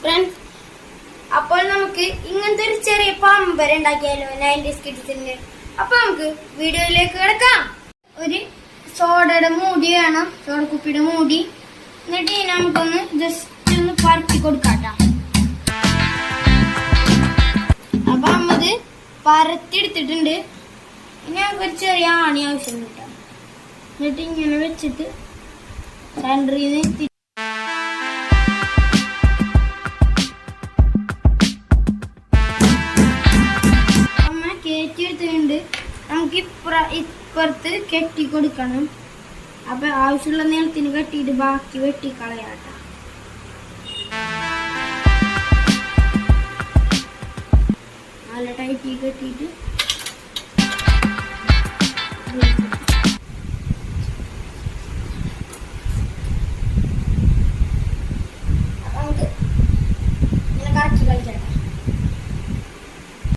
Friends അപ്പോൾ നമുക്ക് ഇങ്ങനത്തെ ഒരു ചെറിയ പമ്പര ഉണ്ടാക്കിയാലോ? നയന്റീസ് കിഡ്സിന് അപ്പൊ നമുക്ക് വീഡിയോയിലേക്ക് കിടക്കാം. ഒരു സോഡയുടെ മൂടി വേണം. സോഡ കുപ്പിയുടെ മൂടി. എന്നിട്ട് നമുക്കൊന്ന് ജസ്റ്റ് ഒന്ന് പരത്തി കൊടുക്കാട്ടാ. അപ്പൊ നമ്മത് പരത്തിയെടുത്തിട്ടുണ്ട് ഇനി നമുക്ക് ഒരു ചെറിയ ആണി ആവശ്യമുണ്ട് കേട്ടോ. എന്നിട്ട് ഇങ്ങനെ വെച്ചിട്ട് സെന്ററിൽ നിന്ന് നമുക്ക് ഇപ്പുറ ഇപ്പുറത്ത് കെട്ടി കൊടുക്കണം. അപ്പൊ ആവശ്യമുള്ള നീളത്തിന് കെട്ടിയിട്ട് ബാക്കി വെട്ടിക്കളയാട്ടോ നല്ല ടൈറ്റി കെട്ടിയിട്ട്